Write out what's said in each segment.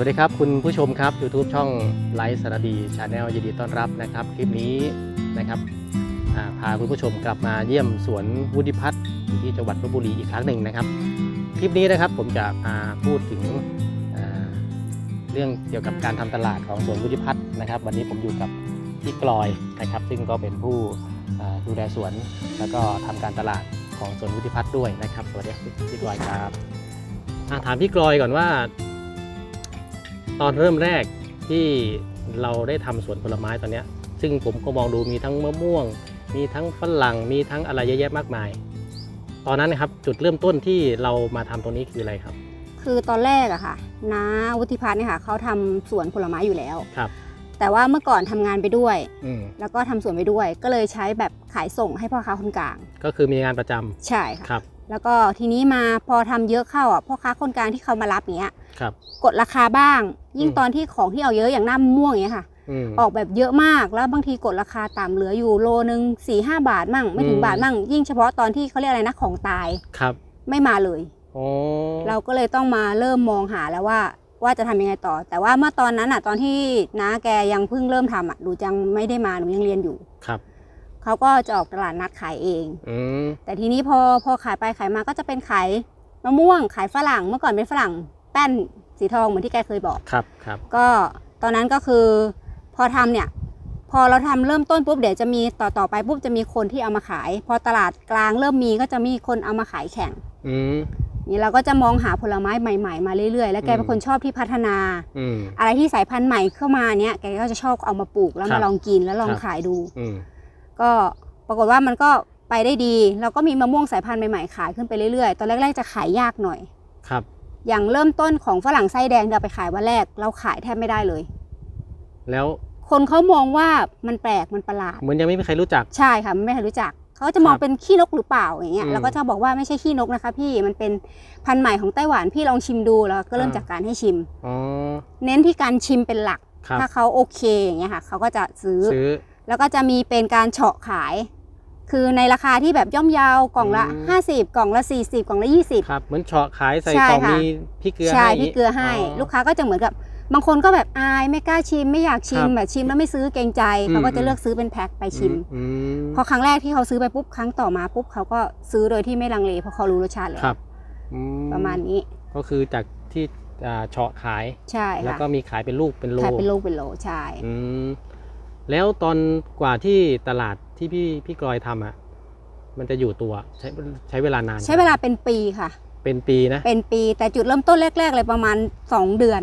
วัสดีครับคุณผู้ชมครับ YouTube ช่องไลฟ์สารดีชาแนลยินดีต้อนรับนะครับ คลิปนี้นะครับพาคุณผู้ชมกลับมาเยี่ยมสวนวุฒิพัฒน์ที่จังหวัดลบบุรีอีกครั้งหนึ่งนะครับ คลิปนี้นะครับผมจะมาพูดถึงเรื่องเกี่ยวกับการทำตลาดของสวนวุฒิพัฒน์นะครับ วันนี้ผมอยู่กับพี่กลอยนะครับ ซึ่งก็เป็นผู้ดูแลสวน แล้วก็ทำการตลาดของสวนวุฒิพัฒน์ด้วยนะครับสวัสดีครับพี่กลอยครับถามพี่กลอยก่อนว่า ตอนเริ่มแรกที่เราได้ทำสวนผลไม้ตอนเนี้ยซึ่งผมก็มองดูมีทั้งมะม่วง มีทั้งฝรั่งมีทั้งอะไรเยอะแยะมากมาย ตอนนั้นนะครับจุดเริ่มต้นที่เรามาทำตรงนี้คืออะไรครับ คือตอนแรกอะค่ะน้าวุฒิพัฒน์เนี่ยค่ะเขาทำสวนผลไม้อยู่แล้วครับ แต่ว่าเมื่อก่อนทำงานไปด้วย อืมแล้วก็ทำสวนไปด้วย ก็เลยใช้แบบขายส่งให้พ่อค้าคนกลาง ก็คือมีงานประจำใช่ค่ะ ครับแล้วก็ทีนี้มาพอทำเยอะเข้าอะพ่อค้าคนกลางที่เขามารับเนี้ย ครับ กดราคาบ้าง ยิ่งอืม ตอนที่ของที่เอาเยอะอย่างหน้ามะม่วงอย่างเงี้ยค่ะ อืม ออกแบบเยอะมากแล้วบางทีกดราคาต่ำเหลืออยู่โลนึงสี่ห้าบาทมั่ง ไม่ถึอืงม บาทมั่ง ยิ่งเฉพาะตอนที่เขาเรียกอะไรนะของตายครับไม่มาเลย โอ้เราก็เลยต้องมาเริ่มมองหาแล้วว่า ว่าจะทำยังไงต่อ แต่ว่าเมื่อตอนนั้นอะ ตอนที่น้าแกยังเพิ่งเริ่มทำอะหนูยังไม่ได้มาหนูยังเรียนอยู่ครับเขาก็จะออกตลาดนัดขายเองอืมแต่ทีนี้พอพอขายไปขายมาก็จะเป็นขายมะม่วงขายฝรั่งเมื่อก่อนเป็นฝรั่งแป้นสีทองเหมือนที่แกเคยบอกครับครับ ก็ตอนนั้นก็คือ พอทำเนี่ย พอเราทำเริ่มต้นปุ๊บเดี๋ยวจะมีต่อต่อไปปุ๊บจะมีคนที่เอามาขาย พอตลาดกลางเริ่มมีก็จะมีคนเอามาขายแข่ง อืม นี่เราก็จะมองหาผลไม้ใหม่ๆมาเรื่อยๆ แล้วแกอืมเป็นคนชอบที่พัฒนาอืมอะไรที่สายพันธุ์ใหม่เข้ามาเนี้ยแกก็จะชอบเอามาปลูกแล้วครัมาบลองกินแล้วลองครับขายดูอืมก็ปรากฏว่ามันก็ไปได้ดี เราก็มีมะม่วงสายพันธุ์ใหม่ๆขายขึ้นไปเรื่อยๆ ตอนแรกๆจะขายยากหน่อยครับ อย่างเริ่มต้นของฝรั่งไส้แดงที่เราไปขายวันแรก เราขายแทบไม่ได้เลย แล้วคนเขามองว่ามันแปลกมันประหลาดเหมือนยังไม่มีใครรู้จัก ใช่ค่ะมันไม่เคยรู้จัก เขาก็จะมองครับเป็นขี้นกหรือเปล่าอย่างเงี้ยอืมเราก็จะบอกว่าไม่ใช่ขี้นกนะคะ พี่มันเป็นพันธุ์ใหม่ของไต้หวันพี่ลองชิมดูแล้วก็เริ่มอ่าจากการให้ชิมอ๋อเน้นที่การชิมเป็นหลักครับถ้าเขาโอเคอย่างเงี้ยค่ะเขาก็จะซื้อซื้อ แล้วก็จะมีเป็นการเฉาะขาย คือในราคาที่แบบย่อมเยาวกล่องละอืม50 กล่องละ 40 กล่องละ 20ครับเหมือนเฉาะขายใส่ใช่กล่องค่ะมีพริกเกลือใช่ให้พี่เกลือให้อ๋อลูกค้าก็จะเหมือนกับ บางคนก็แบบอายไม่กล้าชิมไม่อยากชิมครับแบบชิมแล้วไม่ซื้อเกรงใจอืม เขาก็จะอืมเลือกซื้อเป็นแพ็คไปชิม อืมพอครั้งแรกที่เขาซื้อไปปุ๊บครั้งต่อมาปุ๊บเขาก็ซื้อโดยที่ไม่ลังเลเพราะเขารู้รสชาติแล้วครับอืประมาณนี้ก็คือจากที่อ่าเฉาะขาย ใช่แล้วค่ะก็มีขายเป็นลูกเป็นโลขายเป็นโลเป็นโลใช่ อืมแล้วตอนกว่าที่ตลาดที่พี่พี่กลอยทำอะมันจะอยู่ตัวใช้ใช้เวลานานใช้เวลาเป็นปีค่ะ เป็นปีนะ เป็นปีแต่จุดเริ่มต้นแรก ๆ เลยประมาณ 2 เดือน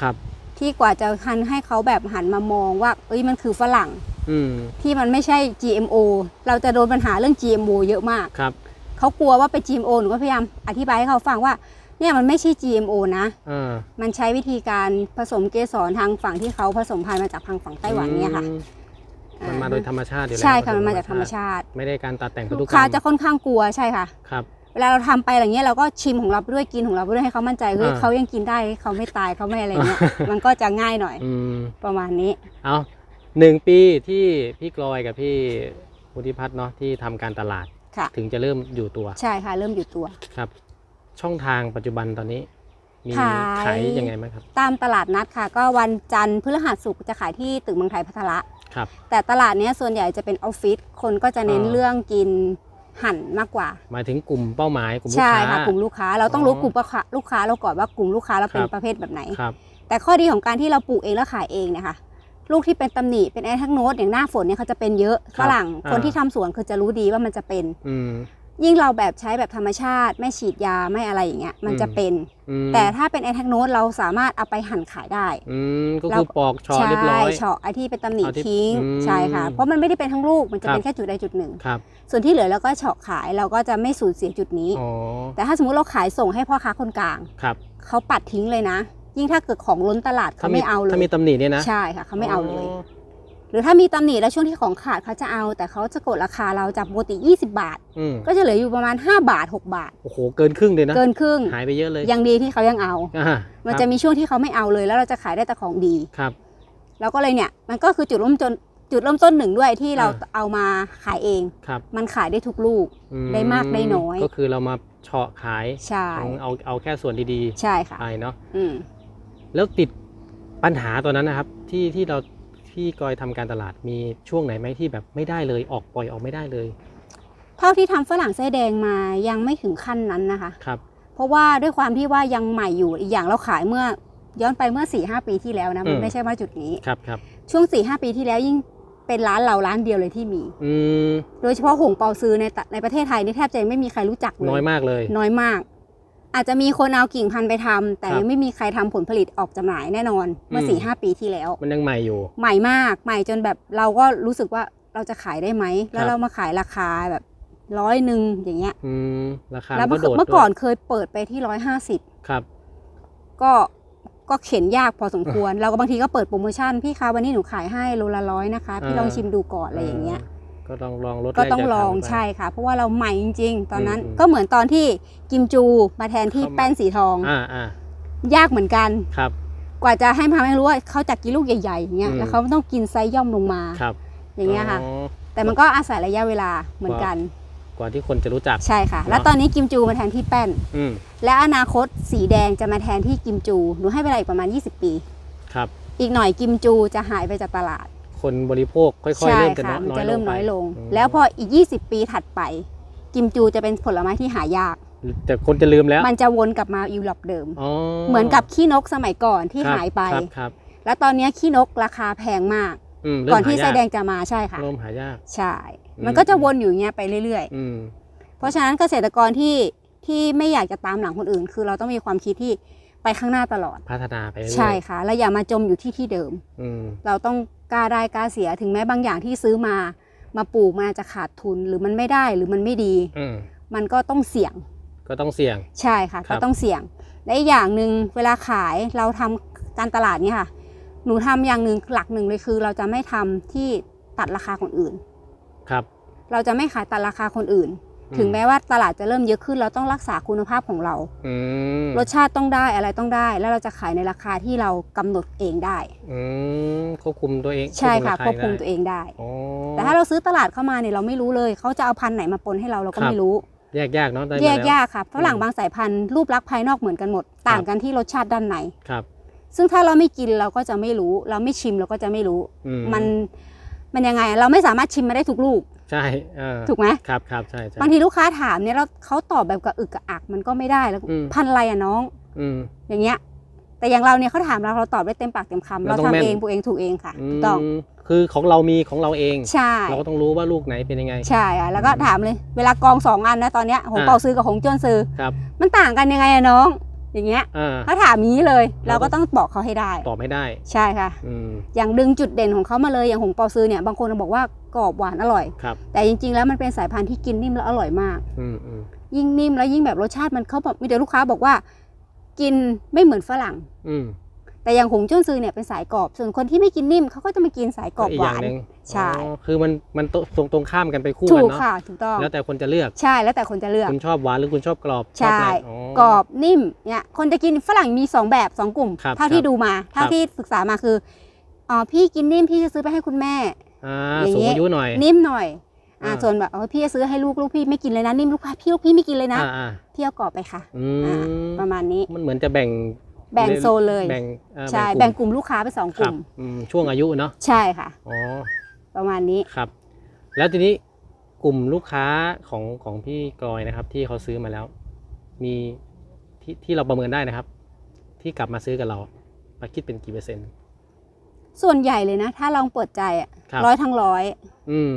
ครับที่กว่าจะทันให้เขาแบบหันมามองว่า เอ้ยมันคือฝรั่งอืมที่มันไม่ใช่ GMO เราจะโดนปัญหาเรื่อง GMO เยอะมากครับ เขากลัวว่าเป็น GMO หนูก็พยายามอธิบายให้เขาฟังว่าเนี่ยมันไม่ใช่ GMO นะ อ่ามันใช้วิธีการผสมเกสรทางฝั่งที่เขาผสมพันธุ์มาจากทางฝั่งไต้หวันเนี่ยค่ะอืมมันมาโดยธรรมชาติอยู่แล้วใช่ค่ะมันมาจากธรรมชาติ ไม่ได้การตัดแต่งพันธุลูกกรค้ารมจะค่อนข้างกลัวใช่ค่ะ ครับ เวลาเราทำไปอะไรเงี้ยเราก็ชิมของเราไปด้วยกินของเราไปด้วยให้เขามั่นใจเฮ้ยอ่าเขายังกินได้เขาไม่ตายเขาไม่อะไรเงี้ยมันก็จะง่ายหน่อยอืมประมาณนี้ เอาหนึ่งปีที่พี่กลอยกับพี่พุทธิพัฒน์เนาะที่ทำการตลาดค่ะถึงจะเริ่มอยู่ตัว ใช่ค่ะเริ่มอยู่ตัวครับ ช่องทางปัจจุบันตอนนี้มีขายขายยังไงไหมครับ ตามตลาดนัดค่ะ ก็วันจันทร์พฤหัสศุกร์จะขายที่ตึกเมืองไทยพัทระครับแต่ตลาดเนี้ยส่วนใหญ่จะเป็นออฟฟิศคนก็จะเน้นอ่าเรื่องกิน หั่นมากกว่า หมายถึงกลุ่มเป้าหมายกลุ่มลูกใช่ค้าค่ะกลุ่มลูกค้าเราต้องรู้อ๋อกลุ่มลูกค้าลูกค้าเราก่อนว่ากลุ่มลูกค้าเราเป็คนรับประเภทแบบไหนครับแต่ข้อดีของการที่เราปลูกเองแล้วขายเองเนี่ยค่ะลูกที่เป็นตำหนิเป็นแอนทักโนตอย่างหน้าฝนเนี่ยเขาจะเป็นเยอะครัฝบรั่งอ่าคนที่ทำสวนคือจะรู้ดีว่ามันจะเป็นอืม ยิ่งเราแบบใช้แบบธรรมชาติ ไม่ฉีดยาไม่อะไรอย่างเงี้ยมันจะอืมเป็น อืมแต่ถ้าเป็นแอนทักโนตเราสามารถเอาไปหั่นขายได้ อืมก็เราคือปอกชอเรียบร้อย เฉาะไอ้ที่เป็นตำหนิเอาที่ทิ้งอืมใช่ค่ะ เพราะมันไม่ได้เป็นทั้งลูกมันจะเป็ครันบแค่จุดใดจุดหนึ่ง ครับส่วนที่เหลือเราก็เฉาะขายเราก็จะไม่สูญเสียจุดนี้ อ๋อแต่ถ้าสมมติเราขายส่งให้พ่อค้าคนกลาง ครับเขาปัดทิ้งเลยนะ ยิ่งถ้าเกิดของล้นตลาดเขาไม่เอาเลถ้ายมีตำหนิเนี่ยนะใช่ค่ะเขาไม่เอาเลย อ๋อห รือถ้ามีตำหนิแล้วช่วงที่ของขาดเขาจะเอา แต่เขาจะกดราคาเราจากปกติ 20 บาทอืมก็จะเหลืออยู่ประมาณ 5 บาท 6 บาท โอ้โห เกินครึ่งเลยนะ เกินครึ่ง หายไปเยอะเลย ยังดีที่เขายังเอาอ่ามันครับจะมีช่วงที่เขาไม่เอาเลย แล้วเราจะขายได้แต่ของดี ครับ แล้วก็เลยเนี่ย มันก็คือจุดเริ่มต้นจุดเริ่มต้นหนึ่งด้วยที่เราอ่าเอามาขายเองครับมันขายได้ทุกลูกอืได้มากได้น้อย ก็คือเรามาเฉาะขาย ใช่ เอาเอาเอาแค่ส่วนดีใช่ค่ะๆไปเนาะอืมแล้วติดปัญหาตัวนั้นนะครับที่ที่เรา ที่กอยทำการตลาดมีช่วงไหนไหมที่แบบไม่ได้เลยออกปล่อยออกไม่ได้เลย เท่าที่ทำฝรั่งไส้แดงมายังไม่ถึงขั้นนั้นนะคะครับเพราะว่าด้วยความที่ว่ายังใหม่อยู่อีกอย่างเราขายเมื่อย้อนไปเมื่อ4ี่หปีที่แล้วนะมันอืมไม่ใช่ว่าจุดนี้ครับครับช่วง4ี่หปีที่แล้วยิ่งเป็นร้านเราร้านเดียวเลยที่มีอืมโดยเฉพาะหงเปาซือในตะในประเทศไทยนี่แทบจะไม่มีใครรู้จักเลยน้อยมากเลย น้อยมาก อาจจะมีคนเอากิ่งพันธุ์ไปทำแต่ครับยังไม่มีใครทำผลผลิตออกจำหน่ายแน่นอนเมื่อม4ี่หปีที่แล้ว มันยังใหม่อยู่ ใหม่มากใหม่จนแบบเราก็รู้สึกว่าเราจะขายได้ไหม แล้ครัวบเรามาขายราคาแบบร้อยหนึ่งอย่างเงี้ยอืมราคาแล้วก็เมื่อโดดเมื่อด้วยก่อนเคยเปิดไปที่ร้อยห้าสิบครับ ก็ก็เข็นยากพอสมควร เราก็บางทีก็เปิดโปรโมชั่นพี่คะวันนี้หนูขายให้โลละร้อยนะคะ พี่อ่าลองชิมดูก่อนอะไรอย่างเงี้ย ก็ต้องลองลดก็แรต้องจากลองทางไปใช่ค่ะ เพราะว่าเราใหม่จริง ๆ ตอนนั้นอืมก็เหมือนตอนที่กิมจูมาแทนที่เข้ามาแป้นสีทองอ่าอ่ายากเหมือนกันครับ กว่าจะให้ทำให้รู้ว่าเขาจากกินลูกใหญ่ๆอย่างเงี้ยอืมแล้วเขาต้องกินไซส์ย่อมลงมาครับ อย่างเงี้ยค่ะอ๋อแต่มันก็อาศัยระยะเวลาเหมือนกันกว่าที่คนจะรู้จักใช่ค่ะเนอะแล้วตอนนี้กิมจูมาแทนที่แป้นอืมและอนาคตสีแดงจะมาแทนที่กิมจูหนูให้เวลาอีกประมาณ 20 ปี ครับ อีกหน่อยกิมจูจะหายไปจากตลาด คนบริโภคค่อยๆใช่เริ่มจะค่ะน้อยมันน้อยจะเริ่มไปน้อยลงมแล้วพออีก 20 ปีถัดไป กิมจูจะเป็นผลไม้ที่หายาก แต่คนจะลืมแล้ว มันจะวนกลับมาอีลอบเดิมอ๋อเหมือนกับขี้นกสมัยก่อนที่ครับหายไปครับครับแล้วตอนนี้ขี้นกราคาแพงมากอืมเริ่มก่อนที่หาไส้ยากแดงจะมาใช่ค่ะเริ่มหายาก ใช่อืมมันก็จะวนอยู่อย่างเงี้ยไปเรื่อยอืมๆเพราะฉะนั้นเกษตรกรที่ที่ไม่อยากจะตามหลังคนอื่น คือเราต้องมีความคิดที่ ไปข้างหน้าตลอด พัฒนาไปเรื่อยๆใช่ค่ะแล้วอย่ามาจมอยู่ที่ที่เดิม อืม เราต้องกล้าได้กล้าเสียถึงแม้บางอย่างที่ซื้อมา มาปลูกมาจะขาดทุนหรือมันไม่ได้หรือมันไม่ดี อืม มันก็ต้องเสี่ยง ก็ต้องเสี่ยง ใช่ค่ะครัก็บ ต้องเสี่ยงและอีกอย่างหนึ่งเวลาขายเราทำการตลาดเนี่ยค่ะ หนูทำอย่างหนึ่งหลักหนึ่งเลยคือ เราจะไม่ทำที่ตัดราคาคนอื่น ครับ เราจะไม่ขายตัดราคาคนอื่นอื ถึงแม้ว่าตลาดจะเริ่มเยอะขึ้น เราต้องรักษาคุณภาพของเราอืมรสชาติต้องได้อะไรต้องได้ แล้วเราจะขายในราคาที่เรากำหนดเองได้อืมควบคุมตัวเอง ใช่ค่ะควบราาคุมได้ตัวเองได้อ๋อแต่ถ้าเราซื้อตลาดเข้ามาเนี่ยเราไม่รู้เลยเขาจะเอาพันธุ์ไหนมาปนให้เราเราก็ครับไม่รู้ แยกยากเนาะได้แยกมาแล้วยากค่ะฝรั่งอืมบางสายพันธุ์รูปลักษณ์ภายนอกเหมือนกันหมด ต่างครับกันที่รสชาติด้านในครับ ซึ่งถ้าเราไม่กินเราก็จะไม่รู้ เราไม่ชิมเราก็จะไม่รู้อืมมัน มันยังไงอะเราไม่สามารถชิมมาได้ทุกลูก ใช่เออถูกไหมครับครับใช่ใช่ บางทีลูกค้าถามเนี่ยแล้วเขาตอบแบบกระอึกกระอักมันก็ไม่ได้แล้วอืม พันธุ์อะไรอะน้อง อืม อย่างเงี้ย แต่อย่างเราเนี่ยเขาถามเราเราตอบได้เต็มปากเต็มคำเราเราต้องทำแม่น เองปลูกเองถูกเองค่ะอืถูมกต้องคือของเรามีของเราเอง ใช่ เราก็ต้องรู้ว่าลูกไหนเป็นยังไง ใช่อะแล้วก็ถามเลย เวลากองสองอันนะตอนเนี้ยหงอ่า เปาซื้อกับหงจวนซื้อ ครับ มันต่างกันยังไงอะน้อง อย่างเงี้ยอ่าเขาถามนี้เลย เราเราก็ก็ต้องบอกเขาให้ได้ ตอบไม่ได้ใช่ค่ะ อืมอย่างดึงจุดเด่นของเขามาเลยอย่างหงเปาซื้อเนี่ยบางคนบอกว่ากรอบหวานอร่อย ครับแต่จริงๆ แล้วมันเป็นสายพันธุ์ที่กินนิ่มแล้วอร่อยมาก อืมอืมยิ่งนิ่มแล้วยิ่งแบบรสชาติมันเขาแบบมีแต่ลูกค้าบอกว่า กินไม่เหมือนฝรั่ง อืม แต่อย่างหงจุ้นซือเนี่ยเป็นสายกรอบ ส่วนคนที่ไม่กินนิ่มเขาก็จะมากินสายกรอบอีหกอวาย่างนหนึ่งใช่อ๋อคือมันมันตรงตรงข้ามกันไปคู่ถูกันกเนาะค่ะถูกต้องแล้วแต่คนจะเลือกใช่แล้วแต่คนจะเลือกคุณชอบหวานหรือคุณชอบกรอบชอบใช่อะไรกรอบนิ่มเนี่ยคนจะกินฝรั่งมีสองแบบสองกลุ่มครับเท่าที่ครับดูมาเท่าครับที่ศึกษามาคืออ๋อพี่กินนิ่มพี่จะซื้อไปให้คุณแม่อ่าอย่างสูงงี้อายุหน่อยนิ่มหน่อยอ่าอ่าส่วนแบบเออพี่จะซื้อให้ลูกลูกพี่ไม่กินเลยนะนิ่มลูกพี่ลูกพี่ไม่กินเลยนะอ่าอ่าพี่เอากรอบไปค่ะอือ่ามประมาณนี้มันเหมือนจะแบ่ง แบ่งโซนเลยแบ่งเอ่อใช่กลุ่มแบ่งกลุ่มลูกค้าไปสองคกรัลุ่บมอืมช่วงอายุเนาะใช่ค่ะอ๋อประมาณนี้ครับ แล้วทีนี้กลุ่มลูกค้าของของพี่กอยนะครับ ที่เขาซื้อมาแล้ว มีที่ที่เราประเมินได้นะครับ ที่กลับมาซื้อกับเรามาคิดเป็นกี่เปอร์เซ็นต์ ส่วนใหญ่เลยนะ ถ้าลองเปิดใจอะครับร้อยทั้งร้อย อืม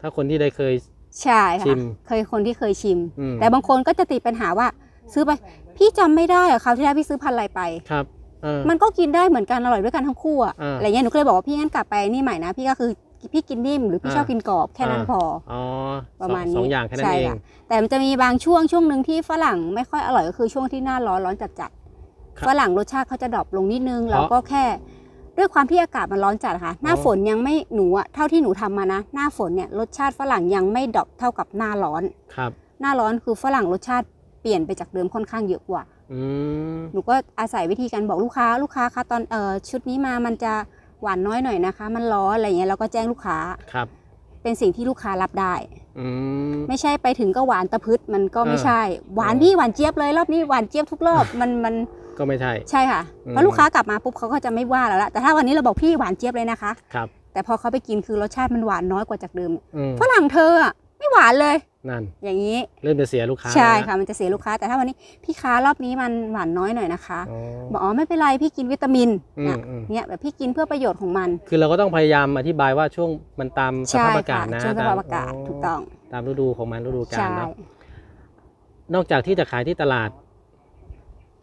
ถ้าคนที่ได้เคยใช่ชิค่ะมเคยคนที่เคยชิมอืมแต่บางคนก็จะติดปัญหาว่า ซื้อไป พี่จำไม่ได้อะคราวที่แล้วพี่ซื้อพันธุ์อะไรไป ครับเออ มันก็กินได้เหมือนกันอร่อยด้วยกันทั้งคู่อะอ่าอะไรเงี้ยหนูก็เลยบอกว่าพี่งั้นกลับไปนี่ใหม่นะพี่ก็คือพี่กินนิ่มหรือพี่อ่าชอบกินกรอบแค่นั้นอ่า พอ อ๋อประมาณสองนี้สองอย่างแค่นั้นใช่เอง ค่ะ แต่มันจะมีบางช่วงช่วงหนึ่งที่ฝรั่งไม่ค่อยอร่อยก็คือช่วงที่หน้าร้อนร้อนจัดจัดๆครับฝรั่งรสชาติเขาจะดรอปลงนิดนึงเพราะเราก็แค่ ด้วยความที่อากาศมันร้อนจัดค่ะ หน้าอ๋อฝนยังไม่หนูอะเท่าที่หนูทำมานะ หน้าฝนเนี่ยรสชาติฝรั่งยังไม่ดรอปเท่ากับหน้าร้อน ครับ หน้าร้อนคือฝรั่งรสชาติเปลี่ยนไปจากเดิมค่อนข้างเยอะกว่าอืมหนูก็อาศัยวิธีการบอกลูกค้าลูกค้าคะตอนเอ่อชุดนี้มามันจะหวานน้อยหน่อยนะคะ มันร้อนอะไรเงี้ยเราก็แจ้งลูกค้าครับ เป็นสิ่งที่ลูกค้ารับได้อืมไม่ใช่ไปถึงก็หวานตะพึดมันก็ไม่เออใช่ หวานเออพี่หวานเจี๊ยบเลยรอบนี้หวานเจี๊ยบทุกรอบมันมันก็ไม่ใช่ใช่ค่ะอืมเพราะลูกค้ากลับมาปุ๊บเขาก็จะไม่ว่าแล้วละแต่ถ้าวันนี้เราบอกพี่หวานเจี๊ยบเลยนะคะครับแต่พอเขาไปกินคือรสชาติมันหวานน้อยกว่าจากเดิมอืมฝรั่งเธออะ ไม่หวานเลย นั่น อย่างนี้ เริ่มจะเสียลูกค้าใช่แล้วนค่ะ มันจะเสียลูกค้า แต่ถ้าวันนี้พี่ค้ารอบนี้มันหวานน้อยหน่อยนะคะอ๋อบอกอ๋อไม่เป็นไรพี่กินวิตามินอืมเนี่ยอืมเนี่ยแบบพี่กินเพื่อประโยชน์ของมัน คือเราก็ต้องพยายามอธิบายว่าช่วงมันตามสใช่ภาพอากาค่ะศนะช่วงสภาพอากาศถูกต้อง ตามฤดูของมันฤดูกาลใช่เนาะนอกจากที่จะขายที่ตลาด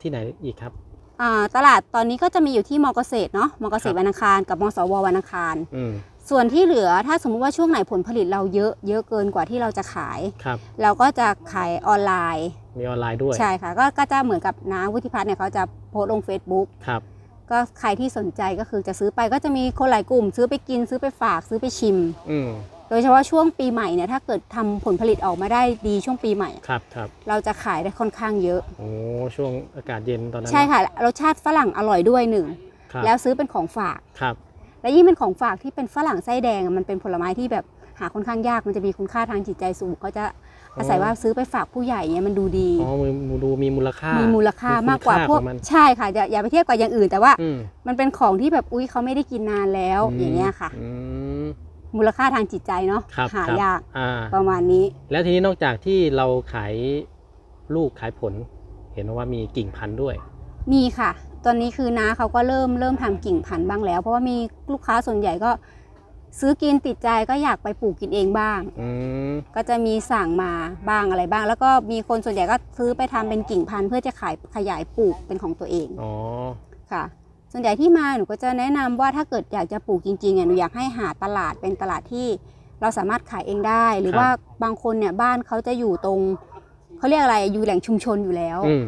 ที่ไหนอีกครับอ่าตลาดตอนนี้ก็จะมีอยู่ที่มอเกษตรเนาะมอเกษตครัรบวันอังคารกับมสววันอังคารอืม ส่วนที่เหลือถ้าสมมุติว่าช่วงไหนผลผลิตเราเยอะเยอะเกินกว่าที่เราจะขาย ครับ เราก็จะขายออนไลน์ มีออนไลน์ด้วย ใช่ค่ะ ก็ก็จะเหมือนกับน้าวุฒิพัฒน์เนี่ยเขาจะโพสต์ลง Facebook ครับ ก็ใครที่สนใจก็คือจะซื้อไปก็จะมีคนหลายกลุ่ม ซื้อไปกินซื้อไปฝากซื้อไปชิม อืมโดยเฉพาะช่วงปีใหม่เนี่ยถ้าเกิดทำผลผลิตออกมาได้ดีช่วงปีใหม่ ครับครับเราจะขายได้ค่อนข้างเยอะ โอ้ช่วงอากาศเย็นตอนนั้นใช่ค่ะรสชาติฝรั่งอร่อยด้วยหนึ่ง ครับแล้วซื้อเป็นของฝาก ครับ และยิ่งเป็นของฝากที่เป็นฝรั่งไส้แดงอะมันเป็นผลไม้ที่แบบหาค่อนข้างยากมันจะมีคุณค่าทางจิตใจสูงก็จะอาศัยว่าซื้อไปฝากผู้ใหญ่เนี่ยมันดูดีอ๋อมีดูมีมูลค่ามีมีมูลค่ามากกว่าพวกมันใช่ค่ะอย่าอย่าไปเทียบกับอย่างอื่น แต่ว่าอืมมันเป็นของที่แบบอุ้ยเขาไม่ได้กินนานแล้วอย่างเงี้ยค่ะอืมมูลค่าทางจิตใจเนาะครับหาครับยากอ่าประมาณนี้ แล้วทีนี้นอกจากที่เราขายลูกขายผล เห็นว่ามีกิ่งพันธุ์ด้วย มีค่ะ ตอนนี้คือน้าเขาก็เริ่มเริ่มทำกิ่งพันธุ์บ้างแล้ว เพราะว่ามีลูกค้าส่วนใหญ่ก็ซื้อกินติดใจก็อยากไปปลูกกินเองบ้าง อืมก็จะมีสั่งมาบ้างอะไรบ้าง แล้วก็มีคนส่วนใหญ่ก็ซื้อไปทำเป็นกิ่งพันธุ์เพื่อจะขายขยายปลูกเป็นของตัวเองอ๋อค่ะ ส่วนใหญ่ที่มาหนูก็จะแนะนำว่าถ้าเกิดอยากจะปลูกจริงๆอะหนูอยากให้หาตลาดเป็นตลาดที่เราสามารถขายเองได้ หรือว่าบางคนเนี่ยบ้านเขาจะอยู่ตรงเขาเรียกอะไรอยู่แหล่งชุมชนอยู่แล้ว อืม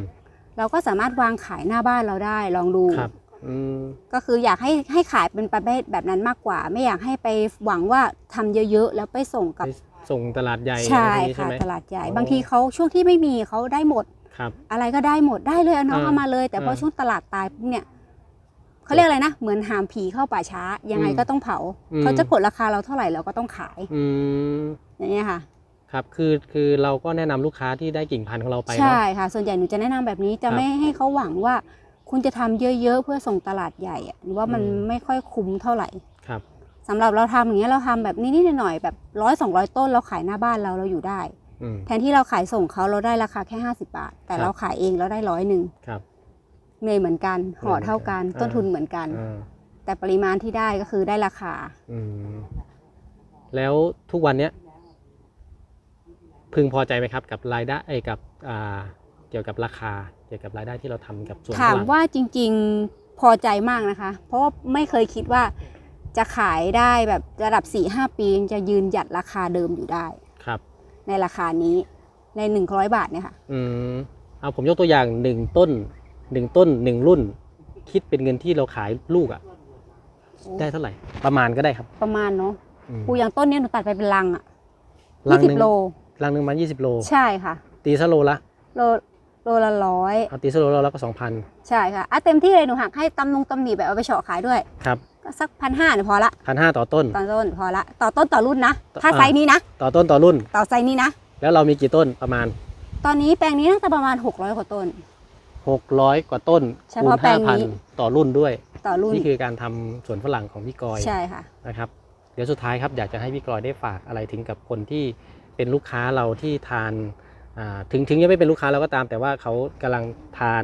เราก็สามารถวางขายหน้าบ้านเราได้ลองดูครับอืมก็คืออยากให้ให้ขายเป็นประเภทแบบนั้นมากกว่า ไม่อยากให้ไปหวังว่าทำเยอะๆแล้วไปส่งกับไปส่งตลาดใหญ่ใช่อะไรพวกนี้ค่ะไหม ตลาดใหญ่ อ๋อ บางทีเขาช่วงที่ไม่มีเขาได้หมด ครับ อะไรก็ได้หมดได้เลยเอาน้องอ่าเอามาเลย แต่พออ่าช่วงตลาดตายปุ๊บเนี่ยเขาเรียกอะไรนะเหมือนหามผีเข้าป่าช้ายังไงอืมก็ต้องเผาอืม เขาจะกดราคาเราเท่าไหร่เราก็ต้องขายอืมอย่างเงี้ยค่ะ ครับคือคือเราก็แนะนำลูกค้าที่ได้กิ่งพันธุ์ของเราไปใช่เนาะค่ะ ส่วนใหญ่หนูจะแนะนำแบบนี้จะครับไม่ให้เขาหวังว่า คุณจะทำเยอะๆเพื่อส่งตลาดใหญ่อะหรือว่ามันอืม ไม่ค่อยคุ้มเท่าไหร่ครับ สำหรับเราทำอย่างเงี้ยเราทำแบบนิดๆหน่อยๆแบบร้อยสองร้อยต้นเราขายหน้าบ้านเราเราอยู่ได้ อืม แทนที่เราขายส่งเขาเราได้ราคาแค่ 50 บาท แต่ครับ เราขายเองเราได้ร้อยหนึ่งครับ เหนื่อยเหมือนกันห่อเท่ากันอ่าต้นทุนเหมือนกัน อ่าแต่ปริมาณที่ได้ก็คือได้ราคา อืมแล้วทุกวันเนี้ย พึงพอใจไหมครับกับรายได้เอ้ยกับอ่าเกี่ยวกับราคาเกี่ยวกับรายได้ที่เราทำกับสวนถามฝรั่งว่าจริงๆพอใจมากนะคะ เพราะว่าไม่เคยคิดว่าจะขายได้แบบระดับ4-5ปีจะยืนหยัดราคาเดิมอยู่ได้ ครับ ในราคานี้ใน 100 บาทเนี่ยค่ะ อืมเอาผมยกตัวอย่างหนึ่งต้นหนึ่งต้นหนึ่งรุ่น คิดเป็นเงินที่เราขายลูกอะได้เท่าไหร่ ประมาณก็ได้ครับประมาณเนาะอืมปูอย่างต้นเนี้ยหนูตัดไปเป็นลังอะลังยี่หสินึ่บงโล ลังหนึ่งมายี่สิบโล ใช่ค่ะ ตีซะโลละโลโลละร้อยเอาตีซะโลละก็สองพันใช่ค่ะอะเต็มที่เลยหนูหักให้ตำนงตำหนีแบบเอาไปเฉาะขายด้วยครับก็สักพันห้าเนี่ยพอละพันห้าต่อต้นตอนต้นพอละต่อต้นต่อรุ่นนะต่อถ้าอ่าไซส์นี้นะต่อต้นต่อรุ่น ต่อไซส์นี้นะแล้วเรามีกี่ต้นประมาณ ตอนนี้แปลงนี้น่าจะประมาณ 600 กว่าต้น 600 กว่าต้นเฉคูณพาะแปลงนี้5,000 ต่อรุ่นด้วย ต่อรุ่นนี่คือการทำสวนฝรั่งของพี่กอยใช่ค่ะนะครับ เดี๋ยวสุดท้ายครับอยากจะให้พี่กอยได้ฝากอะไรถึงกับคนที่ เป็นลูกค้าเราที่ทานถึงถึงยังไม่เป็นลูกค้าเราก็ตาม แต่ว่าเขากำลังทาน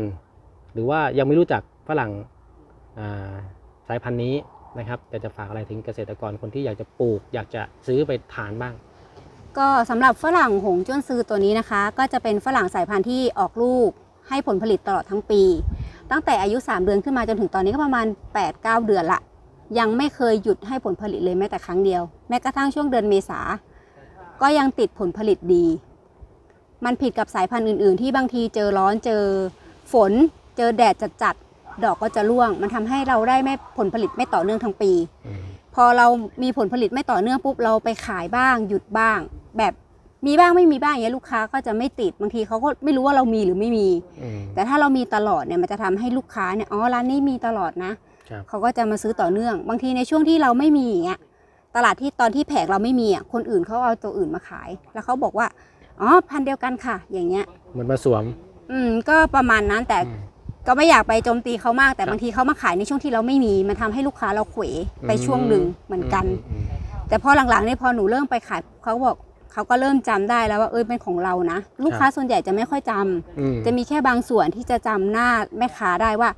หรือว่ายังไม่รู้จักฝรั่งสายพันธุ์นี้นะครับอยากจะฝากอะไรถึงเกษตรกรคนที่อยากจะปลูก อยากจะซื้อไปทานบ้าง ก็สำหรับฝรั่งหงจ้วนซือตัวนี้นะคะ ก็จะเป็นฝรั่งสายพันธุ์ที่ออกลูกให้ผลผลิตตลอดทั้งปี ตั้งแต่อายุ 3 เดือนขึ้นมาจนถึงตอนนี้ก็ประมาณ 8-9 เดือนละยังไม่เคยหยุดให้ผลผลิตเลยแม้แต่ครั้งเดียว แม้กระทั่งช่วงเดือนเมษา ก็ยังติดผลผลิตดี มันผิดกับสายพันธุ์อื่น ๆ ที่บางทีเจอร้อนเจอฝน เจอแดดจัดๆดอกก็จะร่วง มันทำให้เราได้ไม่ผลผลิตไม่ต่อเนื่องทั้งปีอืมพอเรามีผลผลิตไม่ต่อเนื่องปุ๊บเราไปขายบ้างหยุดบ้าง แบบมีบ้างไม่มีบ้างอย่างเงี้ยลูกค้าก็จะไม่ติดบางทีเขาก็ไม่รู้ว่าเรามีหรือไม่มีอืมแต่ถ้าเรามีตลอดเนี่ยมันจะทำให้ลูกค้าเนี่ยอ๋อร้านนี้มีตลอดนะครับเขาก็จะมาซื้อต่อเนื่อง บางทีในช่วงที่เราไม่มีอย่างเงี้ย ตลาดที่ตอนที่แผงเราไม่มีอะคนอื่นเขาเอาตัวอื่นมาขาย แล้วเขาบอกว่าอ๋อพันธุ์เดียวกันค่ะ อย่างเงี้ย เหมือนมาสวม อืม ก็ประมาณนั้นแต่อืมก็ไม่อยากไปโจมตีเขามากแต่ครับบางทีเขามาขายในช่วงที่เราไม่มี มันทำให้ลูกค้าเราเขวไปอืมช่วงหนึ่งเหมือนกันอืมแต่พอหลังๆเนี่ยพอหนูเริ่มไปขายเขาบอกเขาก็เริ่มจำได้แล้วว่าเอ้ยเป็นของเรานะ ลูกค้าส่วนใหญ่จะไม่ค่อยจำอืมจะมีแค่บางส่วนที่จะจำหน้าแม่ค้าได้ว่า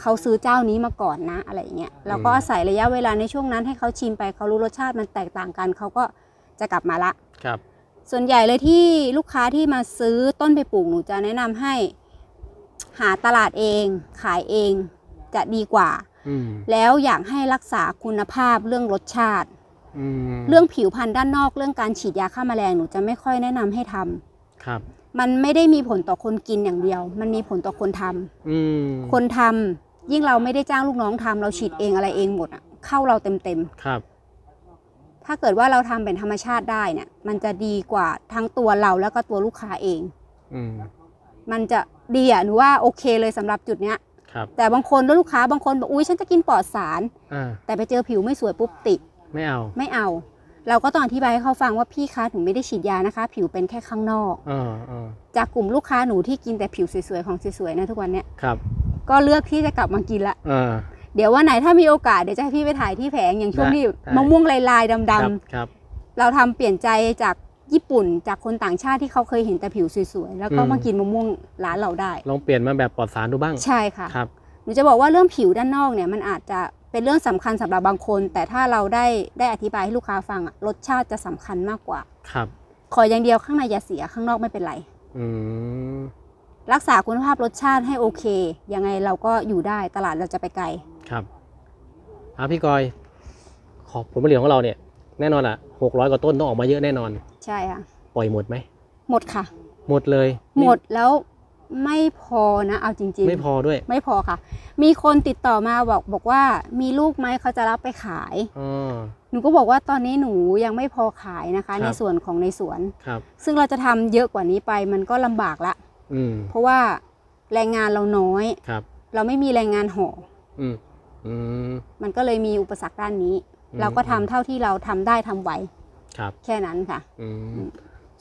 เขาซื้อเจ้านี้มาก่อนนะอะไรอย่างเงี้ยแล้วก็อาศัยระยะเวลาในช่วงนั้นให้เขาชิมไปเขารู้รสชาติมันแตกต่างกันเขาก็จะกลับมาละครับ ส่วนใหญ่เลยที่ลูกค้าที่มาซื้อต้นไปปลูกหนูจะแนะนำให้ หาตลาดเอง ขายเองจะดีกว่าอืมแล้วอยากให้รักษาคุณภาพเรื่องรสชาติอืมเรื่องผิวพรรณด้านนอกเรื่องการฉีดยาฆ่าแมลงหนูจะไม่ค่อยแนะนำให้ทำครับ มันไม่ได้มีผลต่อคนกินอย่างเดียว มันมีผลต่อคนทำอืมคนทำยิ่งเราไม่ได้จ้างลูกน้องทำเราฉีดเองอะไรเองหมดอะเข้าเราเต็มครับๆถ้าเกิดว่าเราทำเป็นธรรมชาติได้เนี่ย มันจะดีกว่าทั้งตัวเราแล้วก็ตัวลูกค้าเอง อืมมันจะดีอะหนูว่าโอเคเลยสำหรับจุดเนี้ยครับแต่บางคนแล้วลูกค้าบางคนบอกอุ้ยฉันจะกินปลอดสารอ่าแต่ไปเจอผิวไม่สวยปุ๊บติ ไม่เอาไม่เอา เราก็ต้องอธิบายให้เขาฟังว่าพี่คะหนูไม่ได้ฉีดยานะคะ ผิวเป็นแค่ข้างนอก อ่าอ่าจากกลุ่มลูกค้าหนูที่กินแต่ผิวสวยๆของสวยๆนะทุกวันเนี้ยครับก็เลือกที่จะกลับมากินละ อ่า เดี๋ยววันไหนถ้ามีโอกาสเดี๋ยวจะให้พี่ไปถ่ายที่แผงอย่างช่วงได้ที่ได้ มะม่วงลายๆครัดำบครับ ๆเราทำเปลี่ยนใจจากญี่ปุ่นจากคนต่างชาติที่เขาเคยเห็นแต่ผิวสวยๆแล้วก็อืมมากินมะม่วงร้านเราได้ ลองเปลี่ยนมาแบบปลอดสารดูบ้าง ใช่ค่ะ ครับ หนูจะบอกว่าเรื่องผิวด้านนอกเนี่ยมันอาจจะ เป็นเรื่องสำคัญสำหรับบางคน แต่ถ้าเราได้ได้อธิบายให้ลูกค้าฟังอะรสชาติจะสำคัญมากกว่า ครับ ขออย่างเดียวข้างในอย่าเสียข้างนอกไม่เป็นไรอืมรักษาคุณภาพรสชาติให้โอเค ยังไงเราก็อยู่ได้ตลาดเราจะไปไกล ครับอะพี่กอย ขอผลผลิตของเราเนี่ย แน่นอนอะหกร้อยกว่าต้นต้องออกมาเยอะแน่นอน ใช่ค่ะ ปล่อยหมดไหม หมดค่ะ หมดเลย หมดแล้ว ไม่พอนะเอาจริงๆ ไม่พอด้วย ไม่พอค่ะ มีคนติดต่อมาบอกบอกว่ามีลูกไหมเขาจะรับไปขายอ๋อหนูก็บอกว่าตอนนี้หนูยังไม่พอขายนะคะครับในส่วนของในสวนครับ ซึ่งเราจะทำเยอะกว่านี้ไปมันก็ลำบากละอืมเพราะว่าแรงงานเราน้อยครับ เราไม่มีแรงงานห่ออืมอืมมันก็เลยมีอุปสรรคด้านนี้อืมเราก็ทำเท่าที่เราทำได้ทำไหวครับ แค่นั้นค่ะอือืมม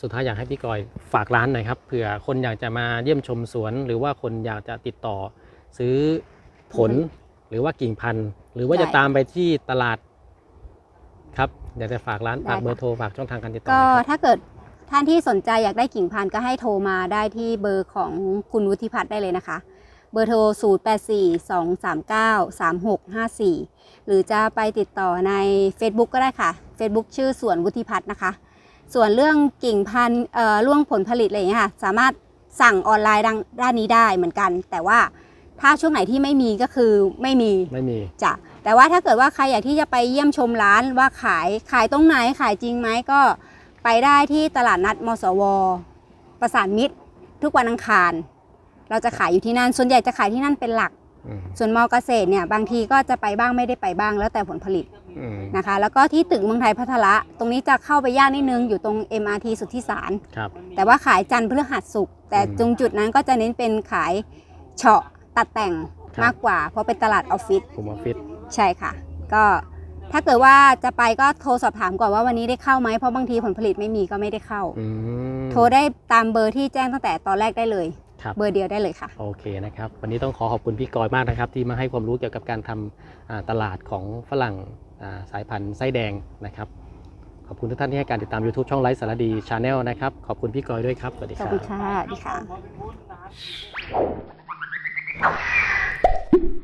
สุดท้ายอยากให้พี่กอยฝากร้านหน่อยครับเผื่อคนอยากจะมาเยี่ยมชมสวน หรือว่าคนอยากจะติดต่อซื้อผลหรือว่ากิ่งพันธุ์ หรือว่าได้จะตามไปที่ตลาดครับอยากจะฝากร้านได้ฝากเบอค่ะร์โทรฝากช่องทางการติดต่อหก็น่อยครับถ้าเกิดท่านที่สนใจอยากได้กิ่งพันธุ์ก็ให้โทรมาได้ที่เบอร์ของคุณวุฒิพัฒน์ได้เลยนะคะ เบอร์โทร 0 8 4 2 3 9 3 6 5 4 หรือจะไปติดต่อใน Facebook ก็ได้ค่ะ Facebook ชื่อสวนวุฒิพัฒน์นะคะ ส่วนเรื่องกิ่งพันธุ์เอ่อร่วงผลผลิตอะไรอย่างเงี้ยค่ะสามารถสั่งออนไลน์ด้านด้านนี้ได้เหมือนกัน แต่ว่าถ้าช่วงไหนที่ไม่มีก็คือไม่มีไม่มีจ้ะแต่ว่าถ้าเกิดว่าใครอยากที่จะไปเยี่ยมชมร้านว่าขายขายตรงไหนขายจริงไหมก็ไปได้ที่ตลาดนัดมสว ประสานมิตร ทุกวันอังคาร เราจะขายอยู่ที่นั่นส่วนใหญ่จะขายที่นั่นเป็นหลักอืมส่วนมอเกษตรเนี่ยบางทีก็จะไปบ้างไม่ได้ไปบ้างแล้วแต่ผลผลิตอืม นะคะ แล้วก็ที่ตึกเมืองไทยพัทละ ตรงนี้จะเข้าไปยากนิดนึงอยู่ตรง MRT สุทธิสาร ครับ แต่ว่าขายจันทร์พฤหัสศุกร์แต่อืมตรงจุดนั้นก็จะเน้นเป็นขายเฉาะตัดแต่งครับ มากกว่า เพราะเป็นตลาดออฟฟิศกลุ่มออฟฟิศใช่ค่ะ ก็ถ้าเกิดว่าจะไปก็โทรสอบถามก่อนว่าวันนี้ได้เข้าไหมเพราะบางทีผลผลิตไม่มีก็ไม่ได้เข้า อืม โทรได้ตามเบอร์ที่แจ้งตั้งแต่ตอนแรกได้เลย ครับ เบอร์เดียวได้เลยค่ะ โอเคนะครับ วันนี้ต้องขอขอบคุณพี่กอยมากนะครับ ที่มาให้ความรู้เกี่ยวกับการทำอ่าตลาดของฝรั่งอ่า สายพันธุ์ไส้แดงนะครับ ขอบคุณทุกท่านที่ให้การติดตาม YouTube ช่องไลฟ์สารดีชาแนลนะครับ ขอบคุณพี่กอยด้วยครับ สวัสดีสควัสรับ ดีค่ะสวัสดีค่ะ